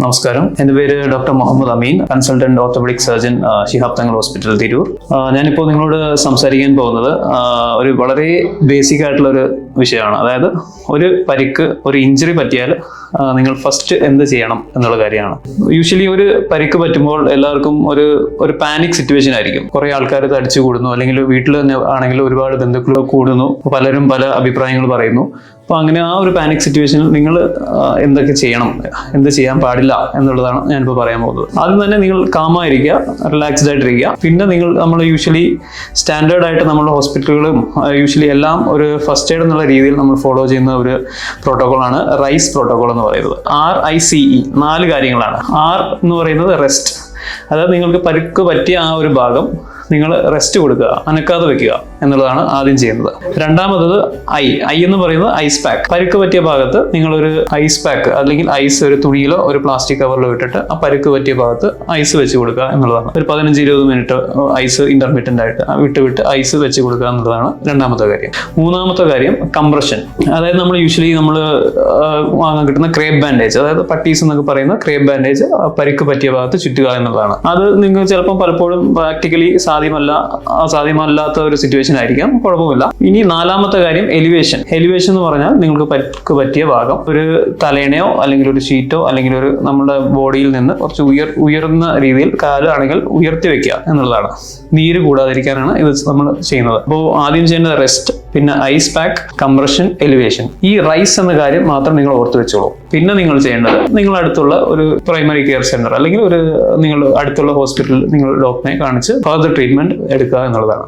നമസ്കാരം. എന്റെ പേര് doctor Muhammad Ameen consultant orthopedic surgeon Shihab Thangal hospital Tirur. ഞാനിപ്പോൾ നിങ്ങളോട് സംസാരിക്കാൻ പോകുന്നത് ഒരു വളരെ ബേസിക് ആയിട്ടുള്ള ഒരു വിഷയമാണ്. അതായത് ഒരു പരിക്ക് ഒരു ഇഞ്ചുറി പറ്റിയാൽ നിങ്ങൾ ഫസ്റ്റ് എന്ത് ചെയ്യണം എന്നുള്ള കാര്യമാണ്. യൂഷ്വലി ഒരു പരിക്ക് പറ്റുമ്പോൾ എല്ലാവർക്കും ഒരു ഒരു പാനിക് സിറ്റുവേഷൻ ആയിരിക്കും. കുറേ ആൾക്കാർ തടിച്ചു കൂടുന്നു അല്ലെങ്കിൽ വീട്ടിൽ തന്നെ ആണെങ്കിൽ ഒരുപാട് ബന്ധുക്കൾ കൂടുന്നു പലരും പല അഭിപ്രായങ്ങൾ പറയുന്നു. അപ്പോൾ അങ്ങനെ ആ ഒരു പാനിക് സിറ്റുവേഷനിൽ നിങ്ങൾ എന്തൊക്കെ ചെയ്യണം? എന്ത് ചെയ്യാൻ പാടില്ല എന്നുള്ളതാണ് ഞാനിപ്പോൾ പറയാൻ പോകുന്നത്. ആദ്യം തന്നെ നിങ്ങൾ കാമായിരിക്കുക റിലാക്സ്ഡ് ആയിട്ടിരിക്കുക. പിന്നെ നിങ്ങൾ നമ്മൾ യൂഷ്വലി സ്റ്റാൻഡേർഡ് ആയിട്ട് നമ്മുടെ ഹോസ്പിറ്റലുകളും യൂഷ്വലി എല്ലാം ഒരു ഫസ്റ്റ് എയ്ഡ് എന്നുള്ള രീതിയിൽ നമ്മൾ ഫോളോ ചെയ്യുന്ന ഒരു പ്രോട്ടോകോളാണ് റൈസ് പ്രോട്ടോകോൾ എന്ന് പറയുന്നത്. ആർ ഐ സി ഇ നാല് കാര്യങ്ങളാണ്. ആർ എന്ന് പറയുന്നത് റെസ്റ്റ് അതായത് നിങ്ങൾക്ക് പരുക്ക് പറ്റിയ ആ ഒരു ഭാഗം നിങ്ങൾ റെസ്റ്റ് കൊടുക്കുക അനക്കാതെ വെക്കുക എന്നുള്ളതാണ് ആദ്യം ചെയ്യുന്നത്. രണ്ടാമത്തത് ഐ. ഐ എന്ന് പറയുന്നത് ഐസ് പാക്ക് പരുക്ക് പറ്റിയ ഭാഗത്ത് നിങ്ങളൊരു ഐസ് പാക്ക് അല്ലെങ്കിൽ ഐസ് ഒരു തുണിയിലോ ഒരു പ്ലാസ്റ്റിക് കവറിലോ ഇട്ടിട്ട് ആ പരുക്ക് പറ്റിയ ഭാഗത്ത് ഐസ് വെച്ച് കൊടുക്കുക എന്നുള്ളതാണ്. ഒരു പതിനഞ്ച് ഇരുപത് മിനിറ്റ് ഐസ് ഇന്റർമീഡിയന്റ് ആയിട്ട് വിട്ട് വിട്ട് ഐസ് വെച്ച് കൊടുക്കുക എന്നുള്ളതാണ് രണ്ടാമത്തെ കാര്യം. മൂന്നാമത്തെ കാര്യം കംപ്രഷൻ അതായത് നമ്മൾ യൂഷ്വലി നമ്മൾ വാങ്ങാൻ കിട്ടുന്ന ക്രേപ്പ് ബാൻഡേജ് അതായത് പട്ടീസ് എന്നൊക്കെ പറയുന്ന ക്രേപ്പ് ബാൻഡേജ് പരുക്ക് പറ്റിയ ഭാഗത്ത് ചുറ്റുക എന്നുള്ളതാണ്. അത് നിങ്ങൾ ചിലപ്പോൾ പലപ്പോഴും പ്രാക്ടിക്കലി സാധ്യമല്ല സാധ്യമല്ലാത്ത ഒരു സിറ്റുവേഷൻ ആയിരിക്കാം. കുഴപ്പമില്ല. ഇനി നാലാമത്തെ കാര്യം എലിവേഷൻ എലിവേഷൻ എന്ന് പറഞ്ഞാൽ നിങ്ങൾക്ക് പറ്റിയ ഭാഗം. ഒരു തലേണയോ അല്ലെങ്കിൽ ഒരു ഷീറ്റോ അല്ലെങ്കിൽ ഒരു നമ്മുടെ ബോഡിയിൽ നിന്ന് കുറച്ച് ഉയർ ഉയർന്ന രീതിയിൽ കാലാണെങ്കിൽ ഉയർത്തി വെക്കുക എന്നുള്ളതാണ്. നീര് കൂടാതിരിക്കാനാണ് ഇത് നമ്മൾ ചെയ്യുന്നത്. അപ്പോൾ ആദ്യം ചെയ്യേണ്ടത് റെസ്റ്റ് പിന്നെ ഐസ് പാക്ക് കംപ്രഷൻ എലിവേഷൻ ഈ റൈസ് എന്ന കാര്യം മാത്രം നിങ്ങൾ ഓർത്ത് വെച്ചോളൂ. പിന്നെ നിങ്ങൾ ചെയ്യേണ്ടത് നിങ്ങൾ അടുത്തുള്ള ഒരു പ്രൈമറി കെയർ സെന്റർ അല്ലെങ്കിൽ ഒരു നിങ്ങൾ അടുത്തുള്ള ഹോസ്പിറ്റലിൽ നിങ്ങൾ ഡോക്ടറെ കാണിച്ച് ഫർദർ ട്രീറ്റ്മെന്റ് എടുക്കുക എന്നുള്ളതാണ്.